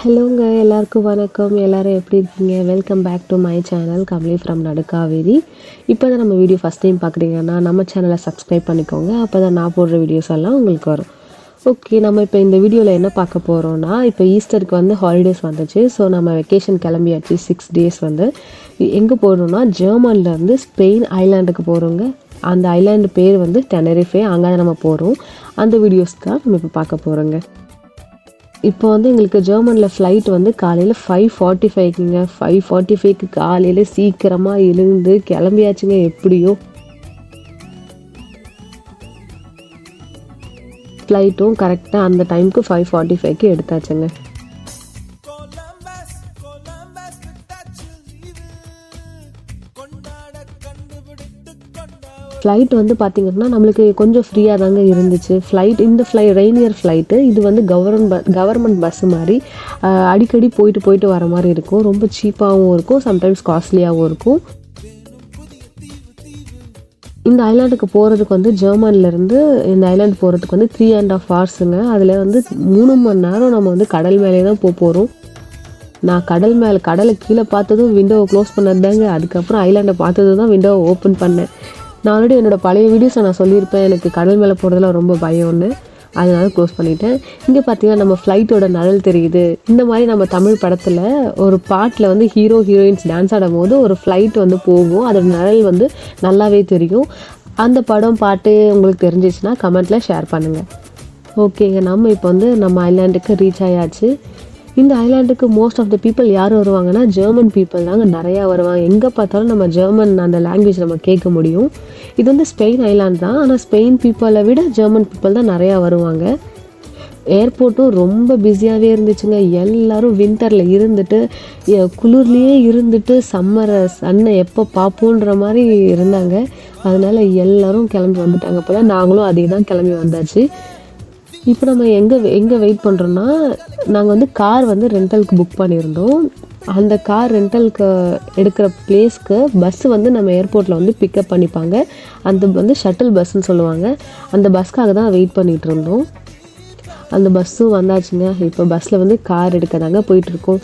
ஹலோங்க எல்லாருக்கும் வணக்கம். எல்லாரும் எப்படி இருக்கீங்க? Welcome back to my channel Kamali from Nadukkaveri. இப்போ தான் நம்ம வீடியோ ஃபஸ்ட் டைம் பார்க்குறீங்கன்னா நம்ம சேனலை சப்ஸ்கிரைப் பண்ணிக்கோங்க. அப்போ தான் நான் போடுற வீடியோஸ் எல்லாம் உங்களுக்கு வரும். ஓகே நம்ம இப்போ இந்த வீடியோவில் என்ன பார்க்க போகிறோம்னா இப்போ ஈஸ்டருக்கு வந்து ஹாலிடேஸ் வந்துச்சு. ஸோ நம்ம வெக்கேஷன் கிளம்பியாச்சு சிக்ஸ் டேஸ் வந்து. எங்கே போகணுன்னா ஜெர்மன்லேருந்து ஸ்பெயின் ஐலாண்டுக்கு போகிறோங்க அந்த ஐலாண்டு பேர் வந்து டெனரிஃபே அங்கே தான் நம்ம போகிறோம் அந்த வீடியோஸ் தான் நம்ம இப்போ பார்க்க போகிறோங்க இப்போ வந்து எங்களுக்கு ஜெர்மனில் ஃப்ளைட் வந்து காலையில் ஃபைவ் ஃபார்ட்டி ஃபைவ்க்குங்க ஃபைவ் ஃபார்ட்டி ஃபைவ்க்கு காலையில் சீக்கிரமாக எழுந்து கிளம்பியாச்சுங்க எப்படியோ. ஃப்ளைட்டும் கரெக்டாக அந்த டைமுக்கு ஃபைவ் ஃபார்ட்டி ஃபைவ்க்கு எடுத்தாச்சுங்க. ஃப்ளைட் வந்து பார்த்திங்கன்னா நம்மளுக்கு கொஞ்சம் ஃப்ரீயாக தாங்க இருந்துச்சு. ஃப்ளைட் இந்த ஃப்ளை ரெயினியர் ஃப்ளைட்டு இது வந்து கவர்மெண்ட் கவர்மெண்ட் பஸ் மாதிரி அடிக்கடி போயிட்டு போயிட்டு வர மாதிரி இருக்கும். ரொம்ப சீப்பாகவும் இருக்கும் சம்டைம்ஸ் காஸ்ட்லியாகவும் இருக்கும். இந்த ஐலாண்டுக்கு போகிறதுக்கு வந்து ஜெர்மன்லேருந்து இந்த ஐலாண்டு போகிறதுக்கு வந்து த்ரீ அண்ட் ஆஃப் ஹவர்ஸுங்க அதில் வந்து மூணு மணி நேரம் நம்ம வந்து கடல் மேலே தான் போக போகிறோம் நான் கடல் மேலே கடலை கீழே பார்த்ததும் விண்டோவை க்ளோஸ் பண்ணது தாங்க அதுக்கப்புறம் ஐலாண்டை பார்த்ததும் தான் விண்டோவை ஓப்பன் பண்ணேன். நான் ஆல்ரெடி என்னோட பழைய வீடியோஸை நான் சொல்லியிருப்பேன். எனக்கு கடல் மேலே போகிறதுல ரொம்ப பயம்னு. அதனால க்ளோஸ் பண்ணிட்டேன். இங்கே பார்த்தீங்கன்னா நம்ம ஃப்ளைட்டோட நிழல் தெரியுது. இந்த மாதிரி நம்ம தமிழ் படத்தில் ஒரு பாட்டில் வந்து ஹீரோ ஹீரோயின்ஸ் டான்ஸ் ஆடும் போது ஒரு ஃப்ளைட் வந்து போகும். அதோட நிழல் வந்து நல்லாவே தெரியும். அந்த படம் பாட்டு உங்களுக்கு தெரிஞ்சிச்சுன்னா கமெண்ட்டில் ஷேர் பண்ணுங்கள் ஓகேங்க நம்ம இப்போ வந்து நம்ம ஐலாண்டுக்கு ரீச் ஆயாச்சு. இந்த ஐலாண்டுக்கு மோஸ்ட் ஆஃப் த பீப்புள் யார் வருவாங்கன்னா ஜெர்மன் பீப்புள் தாங்க நிறையா வருவாங்க. எங்கே பார்த்தாலும் நம்ம ஜெர்மன் அந்த லாங்குவேஜ் நம்ம கேட்க முடியும். இது வந்து ஸ்பெயின் ஐலாண்ட் தான். ஆனால் ஸ்பெயின் பீப்புளை விட ஜெர்மன் பீப்புள் தான் நிறையா வருவாங்க. ஏர்போர்ட்டும் ரொம்ப பிஸியாகவே இருந்துச்சுங்க. எல்லோரும் வின்டரில் இருந்துட்டு குளிர்லேயே இருந்துட்டு சம்மரை சன்னை எப்போ பார்ப்போன்ற மாதிரி இருந்தாங்க. அதனால் எல்லோரும் கிளம்பி வந்துட்டாங்க போல். நாங்களும் அதே தான் கிளம்பி வந்தாச்சு. இப்போ நம்ம எங்கே எங்கே வெயிட் பண்ணுறோன்னா நாங்கள் வந்து கார் வந்து ரெண்டலுக்கு புக் பண்ணியிருந்தோம். அந்த கார் ரெண்டலுக்கு எடுக்கிற பிளேஸ்க்கு பஸ்ஸு வந்து நம்ம ஏர்போர்ட்டில் வந்து பிக்கப் பண்ணிப்பாங்க. அந்த வந்து ஷட்டில் பஸ்ஸுன்னு சொல்லுவாங்க. அந்த பஸ்க்காக தான் வெயிட் பண்ணிகிட்டு இருந்தோம். அந்த பஸ்ஸும் வந்தாச்சுங்க. இப்போ பஸ்ஸில் வந்து கார் எடுக்க தாங்க போயிட்டுருக்கோம்.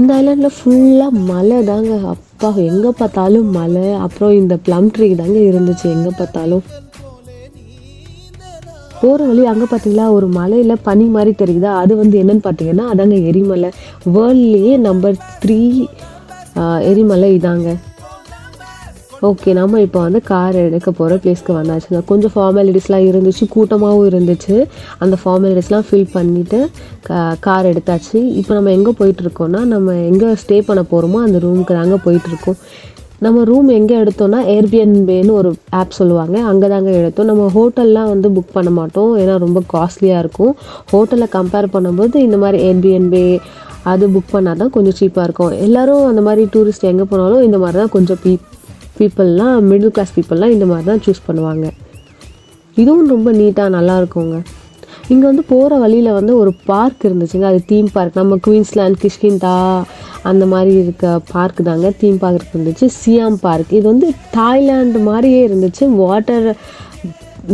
இந்த ஐலாண்டில் ஃபுல்லாக மலை தாங்க. அப்பா எங்கே பார்த்தாலும் மலை அப்புறம் இந்த ப்ளம் ட்ரீ தாங்க இருந்துச்சு. எங்கே பார்த்தாலும். போகிற வழி அங்கே பார்த்தீங்களா? ஒரு மலையில் பனி மாதிரி தெரியுதா? அது வந்து என்னன்னு பார்த்தீங்கன்னா அதாங்க எரிமலை. வேர்ல்ட்லேயே நம்பர் த்ரீ எரிமலை இதாங்க. ஓகே நம்ம இப்போ வந்து கார் எடுக்க போகிற பிளேஸ்க்கு வந்தாச்சுங்க கொஞ்சம் ஃபார்மாலிட்டிஸ்லாம் இருந்துச்சு கூட்டமாகவும் இருந்துச்சு. அந்த ஃபார்மாலிட்டிஸ்லாம் ஃபில் பண்ணிவிட்டு கார் எடுத்தாச்சு. இப்போ நம்ம எங்கே போயிட்டுருக்கோம்னா நம்ம எங்கே ஸ்டே பண்ண போகிறோமோ அந்த ரூமுக்கு நாங்கள் போயிட்டுருக்கோம் நம்ம ரூம் எங்கே எடுத்தோம்னா ஏர்பிஎன்பேன்னு ஒரு ஆப் சொல்லுவாங்க. அங்கே தாங்க எடுத்தோம். நம்ம ஹோட்டல்லாம் வந்து புக் பண்ண மாட்டோம். ஏன்னா ரொம்ப காஸ்ட்லியாக இருக்கும். ஹோட்டலில் கம்பேர் பண்ணும்போது இந்த மாதிரி ஏர்பிஎன்பே அது புக் பண்ணால் தான் கொஞ்சம் சீப்பாக இருக்கும். எல்லோரும் அந்த மாதிரி டூரிஸ்ட் எங்கே போனாலும் இந்த மாதிரி தான் கொஞ்சம் பீ பீப்புளெலாம் மிடில் கிளாஸ் பீப்புளெலாம் இந்த மாதிரி தான் சூஸ் பண்ணுவாங்க. இதுவும் ரொம்ப நீட்டாக நல்லா இருக்குங்க. இங்கே வந்து போகிற வழியில் வந்து ஒரு பார்க் இருந்துச்சுங்க. அது தீம் பார்க் நம்ம குயின்ஸ்லாண்ட் கிஷ்கிந்தா அந்த மாதிரி இருக்க பார்க் தாங்க தீம் பார்க் இருந்துச்சு. சியாம் பார்க் இது வந்து தாய்லாந்து மாதிரியே இருந்துச்சு. வாட்டர்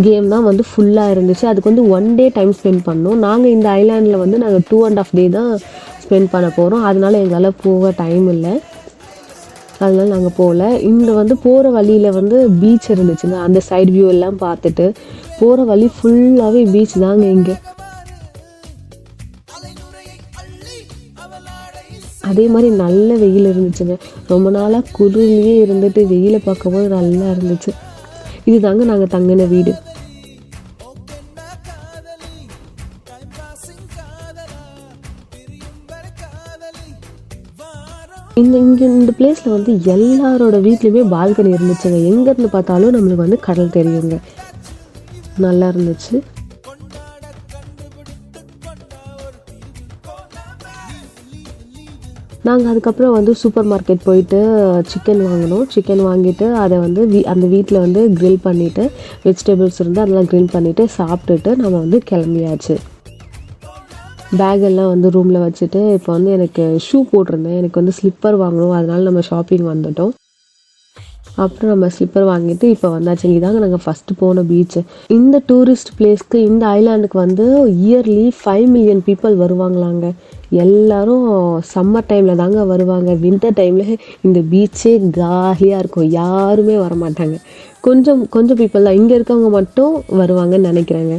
கேம் தான் வந்து ஃபுல்லாக இருந்துச்சு. அதுக்கு வந்து ஒன் டே டைம் ஸ்பெண்ட் பண்ணோம். நாங்கள் இந்த ஐலாண்டில் வந்து நாங்கள் டூ அண்ட் ஆஃப் டே தான் ஸ்பெண்ட் பண்ண போகிறோம் அதனால எங்களால் போக டைம் இல்லை. அதனால நாங்கள் போகல இந்த வந்து போகிற வழியில் வந்து பீச் இருந்துச்சுங்க. அந்த சைடு வியூ எல்லாம் பார்த்துட்டு போகிற வழி ஃபுல்லாகவே பீச் தாங்க இங்கே. அதே மாதிரி நல்ல வெயில் இருந்துச்சுங்க. ரொம்ப நாளாக குளிர்லேயே இருந்துட்டு வெயிலை பார்க்கும்போது நல்லா இருந்துச்சு. இது தாங்க நாங்கள் தங்கின வீடு. இந்த இங்கே இந்த பிளேஸில் வந்து எல்லாரோட வீட்லேயுமே பால்கனி இருந்துச்சுங்க. எங்கேருந்து பார்த்தாலும் நம்மளுக்கு வந்து கடல் தெரியுங்க. நல்லா இருந்துச்சு. நாங்கள் அதுக்கப்புறம் வந்து சூப்பர் மார்க்கெட் போயிட்டு சிக்கன் வாங்கினோம். சிக்கன் வாங்கிட்டு அதை வந்து வீ அந்த வீட்டில் வந்து க்ரில் பண்ணிவிட்டு வெஜிடபிள்ஸ் இருந்து அதெல்லாம் க்ரில் பண்ணிவிட்டு சாப்பிட்டுட்டு நம்ம வந்து கிளம்பியாச்சு. பேகெல்லாம் வந்து ரூமில் வச்சுட்டு இப்போ வந்து எனக்கு ஷூ போட்டிருந்தேன். எனக்கு வந்து ஸ்லிப்பர் வாங்கணும். அதனால நம்ம ஷாப்பிங் வந்துட்டோம். அப்புறம் நம்ம ஸ்லிப்பர் வாங்கிட்டு இப்போ வந்தாச்சு. இதாங்க நாங்கள் ஃபஸ்ட்டு போன பீச்சு இந்த டூரிஸ்ட் பிளேஸ்க்கு இந்த ஐலாண்டுக்கு வந்து இயர்லி ஃபைவ் மில்லியன் பீப்புள் வருவாங்களாங்க. எல்லாரும் சம்மர் டைமில் தாங்க வருவாங்க. வின்டர் டைமில் இந்த பீச்சே காலியாக இருக்கும். யாருமே வர மாட்டாங்க கொஞ்சம் கொஞ்சம் பீப்புள் தான். இங்கே இருக்கவங்க மட்டும் வருவாங்கன்னு நினைக்கிறாங்க.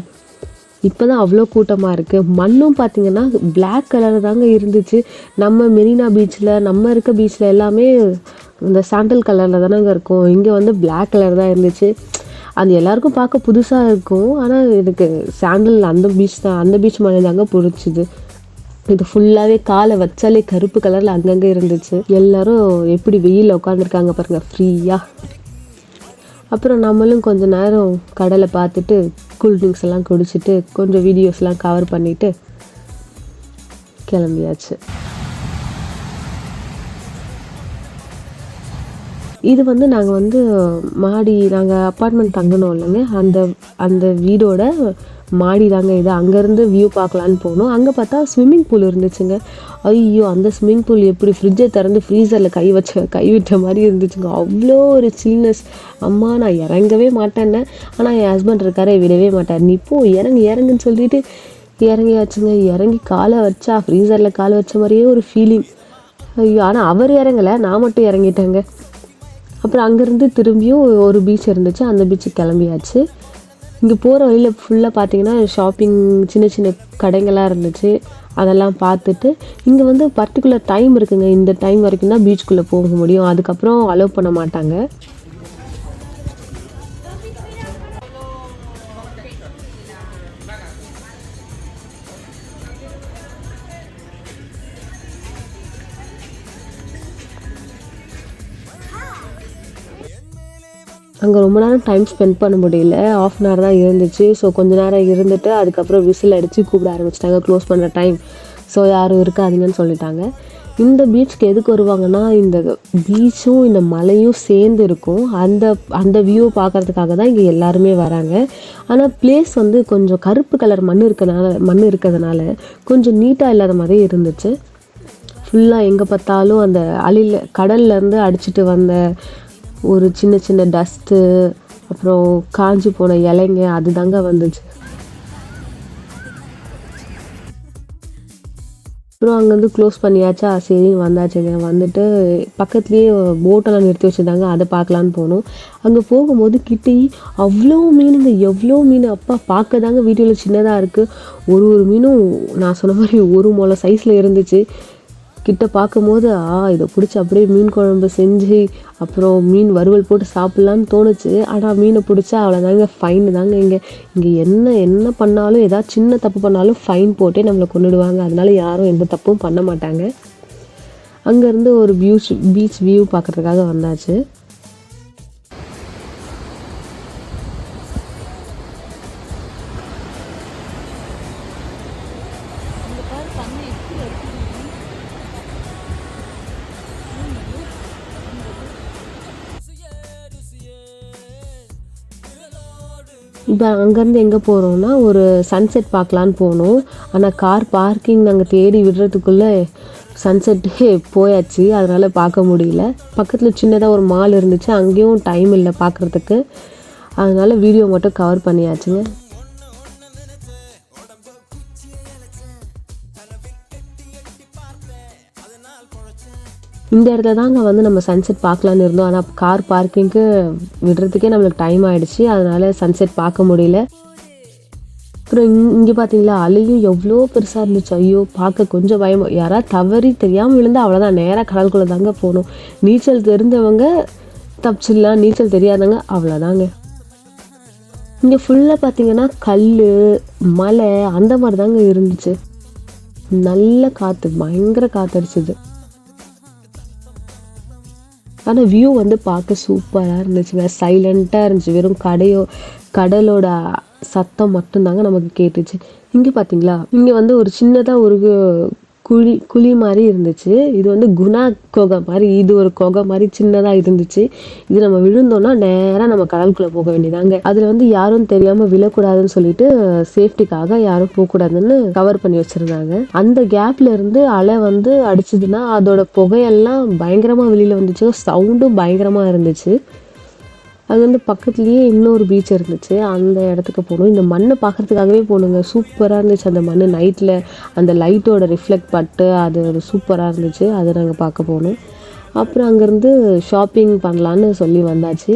இப்போ தான் அவ்வளோ கூட்டமாக இருக்குது மண்ணும் பார்த்தீங்கன்னா பிளாக் கலர் தாங்க இருந்துச்சு. நம்ம மெரினா பீச்சில் நம்ம இருக்க பீச்சில் எல்லாமே இந்த சாண்டல் கலரில் தானேங்க இருக்கும். இங்கே வந்து பிளாக் கலர் தான் இருந்துச்சு. அது எல்லாருக்கும் பார்க்க புதுசாக இருக்கும். ஆனால் எனக்கு சாண்டல் அந்த பீச் தான் அந்த பீச் மழை தாங்க பிடிச்சிது. இது ஃபுல்லாகவே காலை வச்சாலே கருப்பு கலரில் அங்கங்கே இருந்துச்சு. எல்லோரும் எப்படி வெயிலில் உட்காந்துருக்காங்க பாருங்கள் ஃப்ரீயாக அப்புறம் நம்மளும் கொஞ்ச நேரம் கடலை பார்த்துட்டு கூல்ட்ரிங்க்ஸ் எல்லாம் குடிச்சிட்டு கொஞ்சம் வீடியோஸ்லாம் கவர் பண்ணிட்டு கிளம்பியாச்சு. இது வந்து நாங்கள் வந்து மாடி நாங்கள் அப்பார்ட்மெண்ட் தங்கினோம் இல்லைங்க. அந்த அந்த வீடோட மாடி தாங்க இது. அங்கேருந்து வியூ பார்க்கலான்னு போனோம். அங்கே பார்த்தா ஸ்விம்மிங் பூல் இருந்துச்சுங்க. ஐயோ அந்த ஸ்விம்மிங் பூல் எப்படி ஃப்ரிட்ஜை திறந்து ஃப்ரீசரில் கை வச்ச கை விட்ட மாதிரி இருந்துச்சுங்க. அவ்வளோ ஒரு சில்னஸ் அம்மா நான் இறங்கவே மாட்டேன்னேன் ஆனால் என் ஹஸ்பண்ட் இருக்காரே விடவே மாட்டார். நீ போ இறங்கு இறங்குன்னு சொல்லிட்டு இறங்கியாச்சுங்க. இறங்கி காலை வச்சா ஃப்ரீசரில் காலை வச்ச மாதிரியே ஒரு ஃபீலிங் ஐயோ ஆனால் அவர் இறங்கலை. நான் மட்டும் இறங்கிட்டேங்க. அப்புறம் அங்கேருந்து திரும்பியும் ஒரு பீச் இருந்துச்சு. அந்த பீச்சுக்கு கிளம்பியாச்சு. இங்கே போகிற வழியில் ஃபுல்லாக பார்த்தீங்கன்னா ஷாப்பிங் சின்ன சின்ன கடைங்களாக இருந்துச்சு. அதெல்லாம் பார்த்துட்டு இங்கே வந்து பர்டிகுலர் டைம் இருக்குங்க. இந்த டைம் வரைக்கும் தான் பீச்சுக்குள்ளே போக முடியும். அதுக்கப்புறம் அலோவ் பண்ண மாட்டாங்க. அங்கே ரொம்ப நேரம் டைம் ஸ்பெண்ட் பண்ண முடியல. ஆஃப் அன் ஹவர் தான் இருந்துச்சு. ஸோ கொஞ்ச நேரம் இருந்துட்டு அதுக்கப்புறம் விசில் அடித்து கூப்பிட ஆரம்பிச்சிட்டாங்க. க்ளோஸ் பண்ணுற டைம் ஸோ யாரும் இருக்காதுங்கன்னு சொல்லிட்டாங்க. இந்த பீச்சுக்கு எதுக்கு வருவாங்கன்னா இந்த பீச்சும் இந்த மலையும் சேர்ந்து இருக்கும். அந்த அந்த வியூ பார்க்கறதுக்காக தான் இங்கே எல்லாருமே வராங்க. ஆனால் பிளேஸ் வந்து கொஞ்சம் கருப்பு கலர் மண் இருக்கனால மண் இருக்கிறதுனால கொஞ்சம் நீட்டாக இல்லாத மாதிரி இருந்துச்சு. ஃபுல்லாக எங்கே பார்த்தாலும் அந்த அழில கடல்லேருந்து அடிச்சிட்டு வந்த ஒரு சின்ன சின்ன டஸ்ட்டு அப்புறம் காஞ்சி போன இலைங்க அதுதாங்க வந்துச்சு. அப்புறம் அங்கேருந்து க்ளோஸ் பண்ணியாச்சா? சரி வந்தாச்சுங்க. வந்துட்டு பக்கத்துலேயே போட்டெல்லாம் நிறுத்தி வச்சுருந்தாங்க. அதை பார்க்கலான்னு போனோம். அங்கே போகும்போது கிட்டி அவ்வளோ மீனுங்க எவ்வளோ மீன்? அப்பா பார்க்க தாங்க வீடியோவில் சின்னதாக இருக்குது ஒரு ஒரு மீனும் நான் சொன்ன மாதிரி ஒரு முளை சைஸில் இருந்துச்சு. கிட்ட பார்க்கும்போது ஆ இதை பிடிச்சி அப்படியே மீன் குழம்பு செஞ்சு அப்புறம் மீன் வறுவல் போட்டு சாப்பிட்லான்னு தோணுச்சு. ஆனால் மீனை பிடிச்சா அவ்வளோதாங்க ஃபைன் தாங்க இங்கே. இங்கே என்ன என்ன பண்ணாலும் ஏதாவது சின்ன தப்பு பண்ணாலும் ஃபைன் போட்டே நம்மளை கொண்டுடுவாங்க அதனால யாரும் எந்த தப்பும் பண்ண மாட்டாங்க. அங்கேருந்து ஒரு பீச் பீச் வியூ பார்க்குறதுக்காக வந்தாச்சு. இப்போ அங்கேருந்து எங்கே போகிறோம்னா ஒரு சன்செட் பார்க்கலான்னு போனோம். ஆனால் கார் பார்க்கிங் நாங்கள் தேடி விடுறதுக்குள்ளே சன்செட்டே போயாச்சு. அதனால் பார்க்க முடியல. பக்கத்தில் சின்னதாக ஒரு மால் இருந்துச்சு. அங்கேயும் டைம் இல்லை பார்க்குறதுக்கு. அதனால் வீடியோ மட்டும் கவர் பண்ணியாச்சுங்க. இந்த இடத்துல தாங்க வந்து நம்ம சன்செட் பார்க்கலான்னு இருந்தோம். ஆனால் கார் பார்க்கிங்க்கு விடுறதுக்கே நம்மளுக்கு டைம் ஆகிடுச்சு அதனால் சன்செட் பார்க்க முடியல. அப்புறம் இங் இங்கே பார்த்தீங்களா அலையும் எவ்வளோ பெருசாக இருந்துச்சு. ஐயோ பார்க்க கொஞ்சம் பயம். யாராவது தவறி தெரியாமல் விழுந்தால் அவ்வளோதான் நேராக கடலுக்குள்ளே தாங்க போகணும். நீச்சல் தெரிஞ்சவங்க தப்பிச்சிடலாம். நீச்சல் தெரியாதவங்க அவ்வளோதாங்க இங்கே ஃபுல்லாக பார்த்தீங்கன்னா கல் மலை அந்த மாதிரி தாங்க இருந்துச்சு. நல்ல காற்று பயங்கர காற்றடிச்சிது ஆனால் வியூ வந்து பார்க்க சூப்பராக இருந்துச்சுங்க சைலண்ட்டாக இருந்துச்சு. வெறும் கடையோ கடலோட சத்தம் மட்டும்தாங்க நமக்கு கேட்டுச்சு. இங்கே பார்த்தீங்களா இங்கே வந்து ஒரு சின்னதாக ஒரு குழி குழி மாதிரி இருந்துச்சு. இது வந்து குணா கொகை மாதிரி இது ஒரு கொகை மாதிரி சின்னதாக இருந்துச்சு. இது நம்ம விழுந்தோம்னா நேராக நம்ம கடலுக்குள்ளே போக வேண்டியதாங்க. அதில் வந்து யாரும் தெரியாமல் விழக்கூடாதுன்னு சொல்லிட்டு சேஃப்டிக்காக யாரும் போகக்கூடாதுன்னு கவர் பண்ணி வச்சுருந்தாங்க. அந்த கேப்ல இருந்து அலை வந்து அடிச்சதுன்னா அதோட புகையெல்லாம் பயங்கரமாக வெளியில் வந்துச்சு. சவுண்டும் பயங்கரமாக இருந்துச்சு. அது வந்து பக்கத்துலேயே இன்னொரு பீச் இருந்துச்சு. அந்த இடத்துக்கு போனோம். இந்த மண்ணை பார்க்கறதுக்காகவே போகணுங்க சூப்பராக இருந்துச்சு அந்த மண் நைட்டில் அந்த லைட்டோட ரிஃப்ளெக்ட் பட்டு அது ஒரு சூப்பராக இருந்துச்சு. அதை நாங்கள் பார்க்க போனோம். அப்புறம் அங்கேருந்து ஷாப்பிங் பண்ணலான்னு சொல்லி வந்தாச்சு.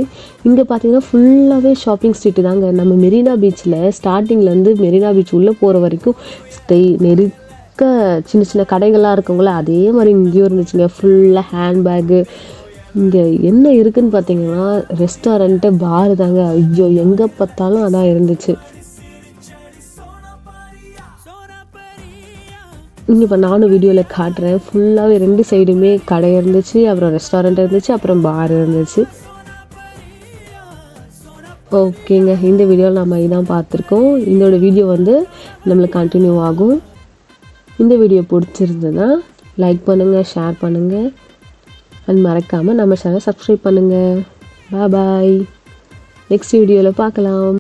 இங்கே பார்த்தீங்கன்னா ஃபுல்லாகவே ஷாப்பிங் ஸ்ட்ரீட்டு தாங்க. நம்ம மெரினா பீச்சில் ஸ்டார்டிங்லேருந்து மெரினா பீச் உள்ளே போகிற வரைக்கும் ஸ்டே நெருக்க சின்ன சின்ன கடைகள்லாம் இருக்குங்களே அதே மாதிரி இங்கேயும் இருந்துச்சுங்க. ஃபுல்லாக ஹேண்ட்பேக்கு இங்கே என்ன இருக்குன்னு பார்த்தீங்கன்னா ரெஸ்டாரண்ட்டு பார் தாங்க. ஐயோ எங்கே பார்த்தாலும் அதான் இருந்துச்சு. இங்கே இப்போ நானும் வீடியோவில் காட்டுறேன். ஃபுல்லாகவே ரெண்டு சைடுமே கடை இருந்துச்சு அப்புறம் ரெஸ்டாரண்ட் இருந்துச்சு அப்புறம் பார் இருந்துச்சு. ஓகேங்க. இந்த வீடியோவில் நம்ம இதான் பார்த்துருக்கோம். இதோட வீடியோ வந்து நம்மளுக்கு கண்டினியூ ஆகும். இந்த வீடியோ பிடிச்சிருந்ததுன்னா லைக் பண்ணுங்கள் ஷேர் பண்ணுங்கள் அண்ட் மறக்காமல் நம்ம சேனல் சப்ஸ்கிரைப் பண்ணுங்கள் பாய் நெக்ஸ்ட் வீடியோவில் பார்க்கலாம்.